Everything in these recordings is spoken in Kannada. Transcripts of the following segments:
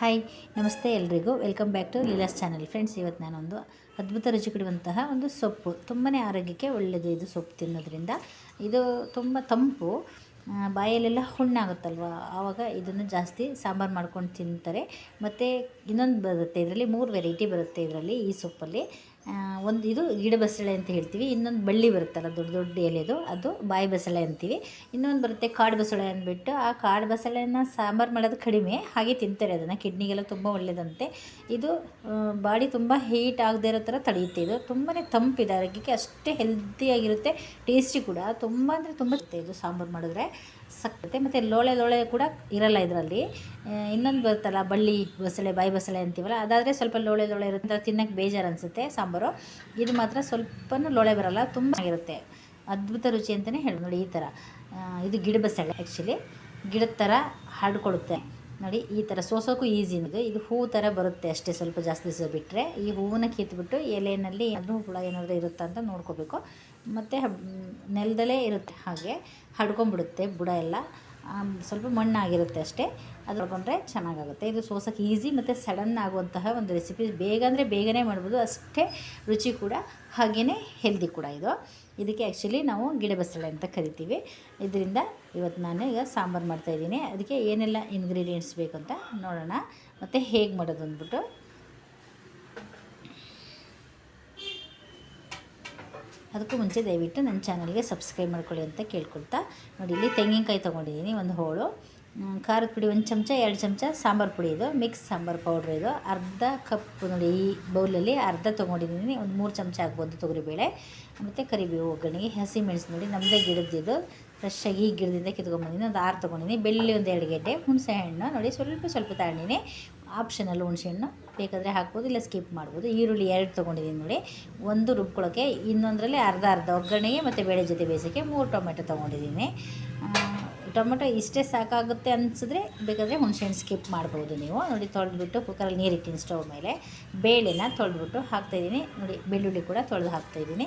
ಹಾಯ್, ನಮಸ್ತೆ ಎಲ್ರಿಗೂ. Welcome back to Leela's channel friends ಇವತ್ತು ನಾನೊಂದು ಅದ್ಭುತ ರುಚಿ ಕೊಡುವಂತಹ ಒಂದು ಸೊಪ್ಪು. ತುಂಬಾ ಆರೋಗ್ಯಕ್ಕೆ ಒಳ್ಳೆಯದು ಇದು ಸೊಪ್ಪು ತಿನ್ನೋದ್ರಿಂದ. ಇದು ತುಂಬ ತಂಪು ಬಾಯಲ್ಲೆಲ್ಲ ಹುಣ್ಣಾಗುತ್ತಲ್ವ? ಆವಾಗ ಇದನ್ನು ಜಾಸ್ತಿ ಸಾಂಬಾರು ಮಾಡ್ಕೊಂಡು ತಿಂತಾರೆ. ಮತ್ತು ಇನ್ನೊಂದು ಬರುತ್ತೆ, ಇದರಲ್ಲಿ ಮೂರು ವೆರೈಟಿ ಬರುತ್ತೆ ಇದರಲ್ಲಿ ಈ ಸೊಪ್ಪಲ್ಲಿ. ಒಂದು ಇದು ಗಿಡ ಬಸಳೆ ಅಂತ ಹೇಳ್ತೀವಿ. ಇನ್ನೊಂದು ಬಳ್ಳಿ ಬರುತ್ತಲ್ಲ, ದೊಡ್ಡ ದೊಡ್ಡ ಎಲೆದು, ಅದು ಬಾಯಿ ಬಸಳೆ ಅಂತೀವಿ. ಇನ್ನೊಂದು ಬರುತ್ತೆ ಕಾಡು ಬಸಳೆ ಅಂದ್ಬಿಟ್ಟು, ಆ ಕಾಡು ಬಸಳೆನ ಸಾಂಬಾರು ಮಾಡೋದು ಕಡಿಮೆ, ಹಾಗೆ ತಿಂತಾರೆ ಅದನ್ನು. ಕಿಡ್ನಿಗೆಲ್ಲ ತುಂಬ ಒಳ್ಳೆಯದಂತೆ ಇದು ಬಾಡಿ ತುಂಬ ಹೀಟ್ ಆಗದೇ ಇರೋ ಥರ ತಡೆಯುತ್ತೆ. ಇದು ತುಂಬಾ ತಂಪಿದೆ ಆರೋಗ್ಯಕ್ಕೆ ಅಷ್ಟೇ ಹೆಲ್ದಿಯಾಗಿರುತ್ತೆ ಟೇಸ್ಟಿ ಕೂಡ. ತುಂಬ ಅಂದರೆ ತುಂಬ ಇದು ಸಾಂಬಾರು ಮಾಡಿದ್ರೆ. ಸಕ್ಕತ್ತೆ ಮತ್ತು ಲೋಳೆ ಲೋಳೆ ಕೂಡ ಇರಲ್ಲ ಇದರಲ್ಲಿ. ಇನ್ನೊಂದು ಬರುತ್ತಲ್ಲ, ಬಳ್ಳಿ ಬಸಳೆ, ಬಾಯಿ ಬಸಳೆ ಅಂತೀವಲ್ಲ, ಅದಾದರೆ ಸ್ವಲ್ಪ ಲೋಳೆ ಲೋಳೆ ಇರುತ್ತೆ. ತಿನ್ನಕ್ಕೆ ಬೇಜಾರು ಅನಿಸುತ್ತೆ ಸಾಂಬಾರು. ಇದು ಮಾತ್ರ ಸ್ವಲ್ಪನೂ ಲೋಳೆ ಬರಲ್ಲ, ತುಂಬ ಆಗಿರುತ್ತೆ ಅದ್ಭುತ ರುಚಿ ಅಂತಲೇ ಹೇಳಿ ನೋಡಿ ಈ ಥರ. ಇದು ಗಿಡ ಬಸಳೆ ಆ್ಯಕ್ಚುಲಿ ಗಿಡದ ಥರ ಹರಡ್ಕೊಳುತ್ತೆ ನೋಡಿ, ಈ ಥರ ಸೋಸೋಕ್ಕೂ ಈಸಿ ಇದು ಇದು ಹೂವು ಥರ ಬರುತ್ತೆ ಅಷ್ಟೇ, ಸ್ವಲ್ಪ ಜಾಸ್ತಿ ದಿವಸ ಬಿಟ್ಟರೆ ಈ ಹೂವನ್ನ ಕಿತ್ಬಿಟ್ಟು ಎಲೆಯಲ್ಲಿ ಅದು ಹುಳ ಏನಾದರೂ ಇರುತ್ತಾ ಅಂತ ನೋಡ್ಕೋಬೇಕು. ಮತ್ತು ನೆಲದಲ್ಲೇ ಇರುತ್ತೆ ಹಾಗೆ. ಹಡ್ಕೊಂಬಿಡುತ್ತೆ ಬುಡ ಎಲ್ಲ. ಸ್ವಲ್ಪ ಮಣ್ಣಾಗಿರುತ್ತೆ ಅಷ್ಟೇ. ಅದು ಹೊಡ್ಕೊಂಡ್ರೆ ಚೆನ್ನಾಗಾಗುತ್ತೆ. ಇದು ಸೋಸೋಕ್ಕೆ ಈಸಿ ಮತ್ತು ಸಡನ್ ಆಗುವಂತಹ ಒಂದು ರೆಸಿಪಿ ಬೇಗ ಅಂದರೆ ಬೇಗನೆ ಮಾಡ್ಬೋದು. ಅಷ್ಟೇ ರುಚಿ ಕೂಡ ಹಾಗೆಯೇ ಹೆಲ್ದಿ ಕೂಡ ಇದು. ಇದಕ್ಕೆ ಆ್ಯಕ್ಚುಲಿ ನಾವು ಗಿಡ ಬಸಳೆ ಅಂತ ಕರಿತೀವಿ. ಇದರಿಂದ ಇವತ್ತು ನಾನು ಈಗ ಸಾಂಬಾರು ಮಾಡ್ತಾಯಿದ್ದೀನಿ ಅದಕ್ಕೆ ಏನೆಲ್ಲ ಇಂಗ್ರೀಡಿಯೆಂಟ್ಸ್ ಬೇಕು ಅಂತ ನೋಡೋಣ. ಮತ್ತು ಹೇಗೆ ಮಾಡೋದು ಅಂದ್ಬಿಟ್ಟು ಅದಕ್ಕೂ ಮುಂಚೆ ದಯವಿಟ್ಟು ನನ್ನ ಚಾನಲ್ಗೆ ಸಬ್ಸ್ಕ್ರೈಬ್ ಮಾಡ್ಕೊಳ್ಳಿ ಅಂತ ಕೇಳ್ಕೊಳ್ತಾ ನೋಡಿ, ಇಲ್ಲಿ ತೆಂಗಿನಕಾಯಿ ತೊಗೊಂಡಿದ್ದೀನಿ, ಒಂದು ಹೋಳು. ಖಾರದ ಪುಡಿ ಒಂದು ಚಮಚ, ಎರಡು ಚಮಚ ಸಾಂಬಾರು ಪುಡಿ ಇದು, ಮಿಕ್ಸ್ ಸಾಂಬಾರು ಪೌಡ್ರ್ ಇದು. ಅರ್ಧ ಕಪ್ ನೋಡಿ, ಈ ಬೌಲಲ್ಲಿ ಅರ್ಧ ತೊಗೊಂಡಿದ್ದೀನಿ, ಒಂದು ಮೂರು ಚಮಚ ಆಗ್ಬೋದು ತೊಗರಿಬೇಳೆ. ಮತ್ತು ಕರಿಬೇವು ಒಗ್ಗರಣೆಗೆ ಹಸಿ ಮೆಣಸು ನೋಡಿ ನಮ್ಮದೇ ಗಿಡದಿದ್ದು ಫ್ರೆಶ್ ಆಗಿ ಈ ಗಿಡದಿಂದ ಕಿತ್ಕೊಂಡ್ಬಂದಿನಿ ಒಂದು ಆರು ತೊಗೊಂಡಿನಿ ಬೆಳ್ಳಿ ಒಂದು ಎರಡು ಗಡ್ಡೆ, ಹುಣಸೆ ಹಣ್ಣು ನೋಡಿ, ಸ್ವಲ್ಪ ಸ್ವಲ್ಪ ತಗೊಂಡಿನಿ ಆಪ್ಷನಲ್ ಹುಣಸೆ ಹಣ್ಣು. ಬೇಕಾದರೆ ಹಾಕ್ಬೋದು, ಇಲ್ಲ ಸ್ಕಿಪ್ ಮಾಡ್ಬೋದು. ಈರುಳ್ಳಿ ಎರಡು ತೊಗೊಂಡಿದ್ದೀನಿ ನೋಡಿ. ಒಂದು ರುಬ್ಕೊಳ್ಳೋಕ್ಕೆ ಇನ್ನೊಂದರಲ್ಲಿ ಅರ್ಧ ಅರ್ಧ ಒಗ್ಗರಣೆಗೆ ಮತ್ತು ಬೇಳೆ ಜೊತೆ ಬೇಯಿಸೋಕ್ಕೆ ಮೂರು ಟೊಮೆಟೊ ತೊಗೊಂಡಿದ್ದೀನಿ. ಟೊಮೆಟೊ ಇಷ್ಟೇ ಸಾಕಾಗುತ್ತೆ ಅನಿಸಿದ್ರೆ ಬೇಕಾದರೆ ಹುಣಸೆಹಣ್ಣು ಸ್ಕಿಪ್ ಮಾಡ್ಬೋದು ನೀವು. ನೋಡಿ ತೊಳೆದ್ಬಿಟ್ಟು ಕುಕ್ಕರಲ್ಲಿ ನೀರು ಸ್ಟೌವ್ ಮೇಲೆ. ಬೇಳೆನ ತೊಳೆದ್ಬಿಟ್ಟು ಹಾಕ್ತಾಯಿದ್ದೀನಿ. ನೋಡಿ ಬೆಳ್ಳುಳ್ಳಿ ಕೂಡ ತೊಳೆದು ಹಾಕ್ತಾಯಿದ್ದೀನಿ.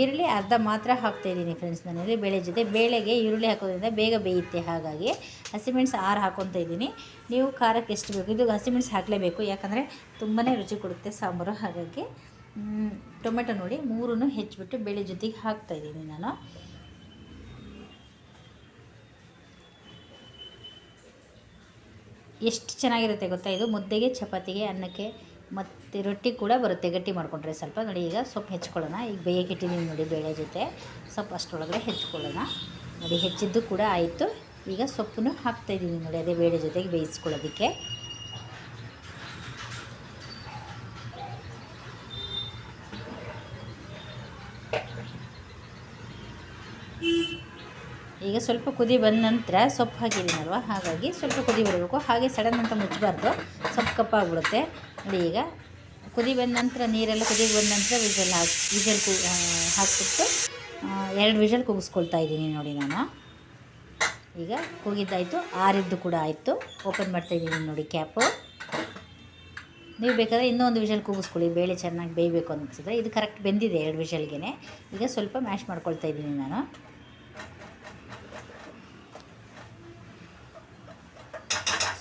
ಈರುಳ್ಳಿ ಅರ್ಧ ಮಾತ್ರ ಹಾಕ್ತಾಯಿದ್ದೀನಿ ಫ್ರೆಂಡ್ಸ್ ನಾನಿಲ್ಲಿ ಬೇಳೆ ಜೊತೆ. ಬೇಳೆಗೆ ಈರುಳ್ಳಿ ಹಾಕೋದ್ರಿಂದ ಬೇಗ ಬೇಯುತ್ತೆ ಹಾಗಾಗಿ ಹಸಿಮೆಣ್ಸು ಆರು ಹಾಕ್ಕೊತಾ ನೀವು ಖಾರಕ್ಕೆ ಎಷ್ಟು ಬೇಕು? ಇದು ಹಸಿಮೆಣ್ಸು ಹಾಕಲೇಬೇಕು. ಯಾಕಂದರೆ ತುಂಬಾ ರುಚಿ ಕೊಡುತ್ತೆ ಸಾಂಬಾರು. ಹಾಗಾಗಿ ಟೊಮೆಟೊ ನೋಡಿ ಮೂರನ್ನು ಹೆಚ್ಚಿಬಿಟ್ಟು ಬೇಳೆ ಜೊತೆಗೆ ಹಾಕ್ತಾಯಿದ್ದೀನಿ ನಾನು. ಎಷ್ಟು ಚೆನ್ನಾಗಿರುತ್ತೆ ಗೊತ್ತಾ? ಇದು ಮುದ್ದೆಗೆ, ಚಪಾತಿಗೆ, ಅನ್ನಕ್ಕೆ ಮತ್ತು ರೊಟ್ಟಿ ಕೂಡ ಬರುತ್ತೆ. ಗಟ್ಟಿ ಮಾಡಿಕೊಂಡ್ರೆ ಸ್ವಲ್ಪ. ನೋಡಿ, ಈಗ ಸೊಪ್ಪು ಹೆಚ್ಕೊಳ್ಳೋಣ. ಈಗ ಬೇಯಕ್ಕೆ ಇಟ್ಟಿದ್ದೀನಿ ನೋಡಿ ಬೇಳೆ ಜೊತೆ. ಸೊಪ್ಪು ಅಷ್ಟರೊಳಗಡೆ ಹೆಚ್ಕೊಳ್ಳೋಣ. ನೋಡಿ, ಹೆಚ್ಚಿದ್ದು ಕೂಡ ಆಯಿತು. ಈಗ ಸೊಪ್ಪನ್ನು ಹಾಕ್ತಾಯಿದ್ದೀನಿ ನೋಡಿ, ಅದೇ ಬೇಳೆ ಜೊತೆಗೆ ಬೇಯಿಸ್ಕೊಳ್ಳೋದಕ್ಕೆ. ಈಗ ಸ್ವಲ್ಪ ಕುದಿ ಬಂದ ನಂತರ ಸೊಪ್ಪು ಹಾಕಿದ್ದೀನಲ್ವ ಹಾಗಾಗಿ ಸ್ವಲ್ಪ ಕುದಿ ಬರಬೇಕು. ಹಾಗೆ ಸಡನ್ ಅಂತ ಮುಚ್ಚಬಾರ್ದು. ಸೊಪ್ಪು ಕಪ್ಪಾಗ್ಬಿಡುತ್ತೆ. ನೋಡಿ ಈಗ ಕುದಿ ಬಂದ ನಂತರ ನೀರೆಲ್ಲ ಕುದಿ ಬಂದ ನಂತರ ವಿಜಲ್ ಹಾಕಿ ವಿಜಲ್ ಕು ಹಾಕಿಬಿಟ್ಟು ಎರಡು ವಿಜಲ್ ಕೂಗಿಸ್ಕೊಳ್ತಾ ಇದ್ದೀನಿ ನೋಡಿ ನಾನು. ಈಗ ಕೂಗಿದ್ದಾಯಿತು ಆರಿದ್ದು ಕೂಡ ಆಯಿತು. ಓಪನ್ ಮಾಡ್ತಾ ಇದ್ದೀನಿ ನೋಡಿ ಕ್ಯಾಪು. ನೀವು ಬೇಕಾದರೆ ಇನ್ನೂ ಒಂದು ವಿಷಲ್ ಕೂಗಿಸ್ಕೊಳ್ಳಿ. ಬೇಳೆ ಚೆನ್ನಾಗಿ ಬೇಯಬೇಕು ಅನಿಸಿದ್ರೆ. ಇದು ಕರೆಕ್ಟ್ ಬೆಂದಿದೆ ಎರಡು ವಿಷಲ್ಗೆ ಈಗ ಸ್ವಲ್ಪ ಮ್ಯಾಶ್ ಮಾಡ್ಕೊಳ್ತಾ ಇದ್ದೀನಿ ನಾನು.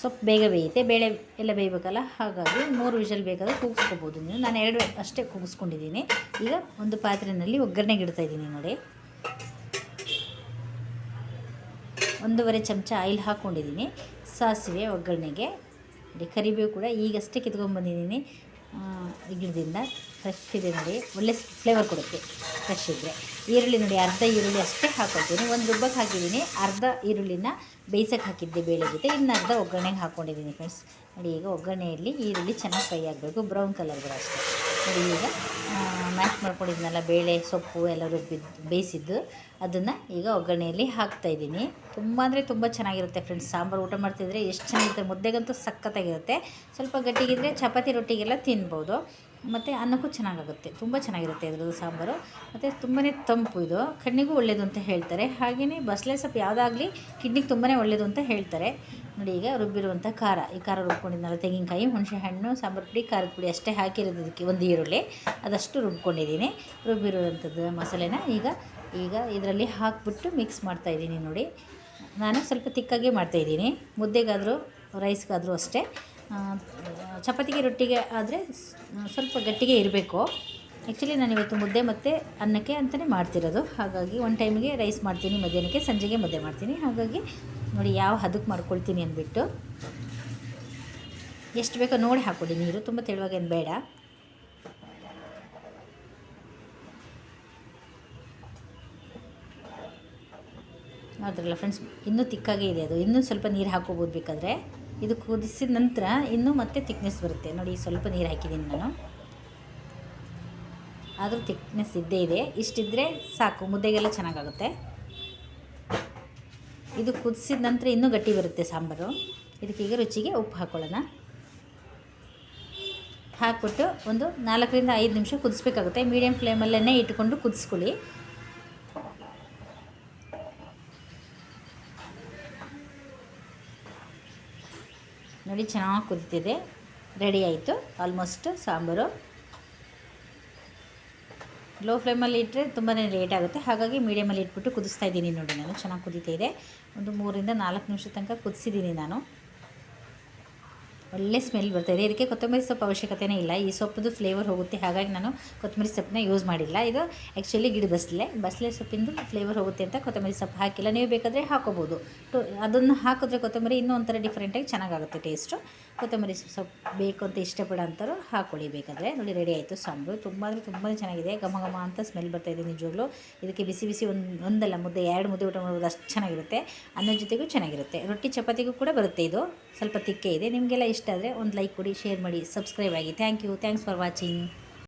ಸೊಪ್ಪು ಬೇಗ ಬೇಯುತ್ತೆ. ಬೇಳೆ ಎಲ್ಲ ಬೇಯಬೇಕಲ್ಲ? ಹಾಗಾಗಿ ಮೂರು ವಿಷಲ್ ಬೇಕಾದರೆ ಕೂಗಿಸ್ಕೋಬೋದು ನೀವು. ನಾನು ಎರಡು ಅಷ್ಟೇ ಕೂಗಿಸ್ಕೊಂಡಿದ್ದೀನಿ. ಈಗ ಒಂದು ಪಾತ್ರೆಯಲ್ಲಿ ಒಗ್ಗರಣೆಗೆ ಇಡ್ತಾ ಇದ್ದೀನಿ ನೋಡಿ. ಒಂದೂವರೆ ಚಮಚ ಆಯಿಲ್ ಹಾಕ್ಕೊಂಡಿದ್ದೀನಿ ಸಾಸಿವೆ ಒಗ್ಗರಣೆಗೆ. ಕರಿಬೇವು ಕೂಡ ಈಗಷ್ಟೇ ಕಿತ್ಕೊಂಡ್ಬಂದಿದ್ದೀನಿ ಗಿಡದಿಂದ ಫ್ರೆಶ್ ಇದೆ ನೋಡಿ, ಒಳ್ಳೆ ಫ್ಲೇವರ್ ಕೊಡುತ್ತೆ ಫ್ರೆಶ್ ಇದ್ದರೆ ಈರುಳ್ಳಿ ನೋಡಿ, ಅರ್ಧ ಈರುಳ್ಳಿ ಅಷ್ಟೇ ಹಾಕೊಳ್ತೀನಿ. ಒಂದು ರುಬ್ಬಕ್ಕೆ ಹಾಕಿದ್ದೀನಿ. ಅರ್ಧ ಈರುಳ್ಳಿನ ಬೇಯಿಸೋಕೆ ಹಾಕಿದ್ದೆ ಬೇಳೆ ಜೊತೆ. ಇನ್ನು ಅರ್ಧ ಒಗ್ಗರಣೆಗೆ ಹಾಕ್ಕೊಂಡಿದ್ದೀನಿ ಫ್ರೆಂಡ್ಸ್ ನೋಡಿ, ಈಗ ಒಗ್ಗರಣೆಯಲ್ಲಿ ಈರುಳ್ಳಿ ಚೆನ್ನಾಗಿ ಫ್ರೈ ಆಗಬೇಕು. ಬ್ರೌನ್ ಕಲರ್ ಬರೋ ಅಷ್ಟೇ. ನೋಡಿ ಈಗ ಮ್ಯಾಶ್ ಮಾಡ್ಕೊಂಡಿದ್ನಲ್ಲ, ಬೇಳೆ, ಸೊಪ್ಪು ಎಲ್ಲ ರುಬ್ಬಿದ್ದು ಬೇಯಿಸಿದ್ದು. ಅದನ್ನು ಈಗ ಒಗ್ಗರಣೆಯಲ್ಲಿ ಹಾಕ್ತಾಯಿದ್ದೀನಿ ತುಂಬ ಅಂದರೆ ತುಂಬ ಚೆನ್ನಾಗಿರುತ್ತೆ ಫ್ರೆಂಡ್ಸ್ ಸಾಂಬಾರು ಊಟ ಮಾಡ್ತಿದ್ರೆ ಎಷ್ಟು ಚೆನ್ನಾಗಿರುತ್ತೆ. ಮುದ್ದೆಗಂತೂ ಸಖತ್ತಾಗಿರುತ್ತೆ. ಸ್ವಲ್ಪ ಗಟ್ಟಿಗಿದ್ರೆ ಚಪಾತಿ ರೊಟ್ಟಿಗೆಲ್ಲ ತಿನ್ಬೋದು. ಮತ್ತು ಅನ್ನಕ್ಕೂ ಚೆನ್ನಾಗಾಗುತ್ತೆ. ತುಂಬ ಚೆನ್ನಾಗಿರುತ್ತೆ ಇದ್ರದ್ದು ಸಾಂಬಾರು. ಮತ್ತು ತುಂಬಾ ತಂಪು ಇದು. ಕಣ್ಣಿಗೂ ಒಳ್ಳೆಯದು ಅಂತ ಹೇಳ್ತಾರೆ. ಹಾಗೆಯೇ ಬಸಳೆ ಸೊಪ್ಪು ಯಾವುದಾಗಲಿ ಕಿಡ್ನಿಗೆ ತುಂಬಾ ಒಳ್ಳೆಯದು ಅಂತ ಹೇಳ್ತಾರೆ. ನೋಡಿ ಈಗ ರುಬ್ಬಿರುವಂಥ ಖಾರ. ಈ ಖಾರ ರುಬ್ಕೊಂಡಿದ್ನಲ್ಲ, ತೆಂಗಿನಕಾಯಿ, ಹುಣಸೆಹಣ್ಣು, ಸಾಂಬಾರು ಪುಡಿ, ಖಾರದ ಪುಡಿ ಅಷ್ಟೇ ಹಾಕಿರೋದು ಇದಕ್ಕೆ, ಒಂದು ಈರುಳ್ಳಿ. ಅದಷ್ಟು ರುಬ್ಕೊಂಡಿದ್ದೀನಿ. ರುಬ್ಬಿರುವಂಥದ್ದು ಮಸಾಲೆನ ಈಗ ಈಗ ಇದರಲ್ಲಿ ಹಾಕ್ಬಿಟ್ಟು ಮಿಕ್ಸ್ ಮಾಡ್ತಾಯಿದ್ದೀನಿ ನೋಡಿ. ನಾನು ಸ್ವಲ್ಪ ತಿಕ್ಕಾಗೆ ಮಾಡ್ತಾಯಿದ್ದೀನಿ ಮುದ್ದೆಗಾದರೂ ರೈಸ್ಗಾದರೂ ಅಷ್ಟೇ. ಚಪಾತಿಗೆ ರೊಟ್ಟಿಗೆ ಆದರೆ ಸ್ವಲ್ಪ ಗಟ್ಟಿಗೆ ಇರಬೇಕು. ಆ್ಯಕ್ಚುಲಿ ನಾನು ಇವತ್ತು ಮುದ್ದೆ ಮತ್ತು ಅನ್ನಕ್ಕೆ ಅಂತಲೇ ಮಾಡ್ತಿರೋದು. ಹಾಗಾಗಿ ಒಂದು ಟೈಮಿಗೆ ರೈಸ್ ಮಾಡ್ತೀನಿ, ಮಧ್ಯಾಹ್ನಕ್ಕೆ ಸಂಜೆಗೆ ಮುದ್ದೆ ಮಾಡ್ತೀನಿ. ಹಾಗಾಗಿ ನೋಡಿ ಯಾವ ಹದಕ್ಕೆ ಮಾಡ್ಕೊಳ್ತೀನಿ ಅಂದ್ಬಿಟ್ಟು. ಎಷ್ಟು ಬೇಕೋ ನೋಡಿ ಹಾಕ್ಕೊಡಿ, ನೀರು ತುಂಬ ತೆಳುವಾಗೇನು ಬೇಡ. ನೋಡಿದ್ರಲ್ಲ ಫ್ರೆಂಡ್ಸ್ ಇನ್ನೂ ತಿಕ್ಕಾಗೇ ಇದೆ ಅದು. ಇನ್ನೂ ಸ್ವಲ್ಪ ನೀರು ಹಾಕ್ಕೋಬೋದು ಬೇಕಾದರೆ. ಇದು ಕುದಿಸಿದ ನಂತರ ಇನ್ನೂ ಮತ್ತೆ ತಿಕ್ನೆಸ್ ಬರುತ್ತೆ. ನೋಡಿ, ಸ್ವಲ್ಪ ನೀರು ಹಾಕಿದ್ದೀನಿ ನಾನು. ಆದರೂ ತಿಕ್ನೆಸ್ ಇದ್ದೇ ಇದೆ. ಇಷ್ಟಿದ್ದರೆ ಸಾಕು, ಮುದ್ದೆಗೆಲ್ಲ ಚೆನ್ನಾಗಾಗುತ್ತೆ. ಇದು ಕುದಿಸಿದ ನಂತರ ಇನ್ನೂ ಗಟ್ಟಿ ಬರುತ್ತೆ ಸಾಂಬಾರು. ಇದಕ್ಕೀಗ ರುಚಿಗೆ ಉಪ್ಪು ಹಾಕ್ಕೊಳ್ಳೋಣ ಹಾಕ್ಬಿಟ್ಟು ಒಂದು ನಾಲ್ಕರಿಂದ ಐದು ನಿಮಿಷ ಕುದಿಸ್ಬೇಕಾಗುತ್ತೆ. ಮೀಡಿಯಮ್ ಫ್ಲೇಮಲ್ಲೇ ಇಟ್ಕೊಂಡು ಕುದಿಸ್ಕೊಳ್ಳಿ. ನೋಡಿ, ಚೆನ್ನಾಗಿ ಕುದೀತಿದೆ. ರೆಡಿ ಆಯಿತು. ಆಲ್ಮೋಸ್ಟ್ ಸಾಂಬಾರು. ಲೋ ಫ್ಲೇಮಲ್ಲಿ ಇಟ್ಟರೆ ತುಂಬಾ ಲೇಟ್ ಆಗುತ್ತೆ. ಹಾಗಾಗಿ ಮೀಡಿಯಮಲ್ಲಿ ಇಟ್ಬಿಟ್ಟು ಕುದಿಸ್ತಾ ಇದ್ದೀನಿ ನೋಡಿ ನಾನು. ಚೆನ್ನಾಗಿ ಕುದೀತಾ ಇದೆ. ಒಂದು ಮೂರಿಂದ ನಾಲ್ಕು ನಿಮಿಷ ತನಕ ಕುದಿಸಿದ್ದೀನಿ ನಾನು. ಒಳ್ಳೆ ಸ್ಮೆಲ್ ಬರ್ತಾಯಿದೆ ಇದಕ್ಕೆ ಕೊತ್ತಂಬರಿ ಸೊಪ್ಪು ಅವಶ್ಯಕತೆನೇ ಇಲ್ಲ. ಈ ಸೊಪ್ಪದು ಫ್ಲೇವರ್ ಹೋಗುತ್ತೆ. ಹಾಗಾಗಿ ನಾನು ಕೊತ್ತಂಬರಿ ಸೊಪ್ಪನ್ನ ಯೂಸ್ ಮಾಡಿಲ್ಲ. ಇದು ಆ್ಯಕ್ಚುಲಿ ಗಿಡ ಬಸಲೆ. ಬಸಳೆ ಸೊಪ್ಪಿಂದು ಫ್ಲೇವರ್ ಹೋಗುತ್ತೆ ಅಂತ ಕೊತ್ತಂಬರಿ ಸೊಪ್ಪು ಹಾಕಿಲ್ಲ. ನೀವು ಬೇಕಾದರೆ ಹಾಕೋಬೋದು. ಟು ಅದನ್ನು ಹಾಕಿದ್ರೆ ಕೊತ್ತಂಬರಿ ಇನ್ನೂ ಒಂಥರ ಡಿಫ್ರೆಂಟಾಗಿ ಚೆನ್ನಾಗಾಗುತ್ತೆ ಟೇಸ್ಟು ಕೊತ್ತಂಬರಿ ಸೊಪ್ಪು ಬೇಕು ಅಂತ ಇಷ್ಟಪಡೋ ಅಂಥವ್ರು ಹಾಕ್ಕೊಳ್ಳಿ ಬೇಕಾದರೆ. ನೋಡಿ ರೆಡಿ ಆಯಿತು ಸಾಂಬಾರು. ತುಂಬ ಅಂದರೆ ತುಂಬ ಚೆನ್ನಾಗಿದೆ. ಘಮ ಘಮ ಅಂತ ಸ್ಮೆಲ್ ಬರ್ತಾಯಿದೆ ನಿಜವಾಗ್ಲೂ. ಇದಕ್ಕೆ ಬಿಸಿ ಬಿಸಿ ಒಂದು, ಒಂದಲ್ಲ, ಮುದ್ದೆ, ಎರಡು ಮುದ್ದೆ ಊಟ ಮಾಡೋದು ಅಷ್ಟು ಚೆನ್ನಾಗಿರುತ್ತೆ. ಅನ್ನದ ಜೊತೆಗೂ ಚೆನ್ನಾಗಿರುತ್ತೆ. ರೊಟ್ಟಿ ಚಪಾತಿಗೂ ಕೂಡ ಬರುತ್ತೆ ಇದು. ಸ್ವಲ್ಪ ತಿಕ್ಕೆ ಇದೆ. ನಿಮಗೆಲ್ಲ ಇಷ್ಟ ಆದರೆ ಒಂದು ಲೈಕ್ ಕೊಡಿ ಶೇರ್ ಮಾಡಿ ಸಬ್ಸ್ಕ್ರೈಬ್ ಆಗಿ. Thank you thanks for watching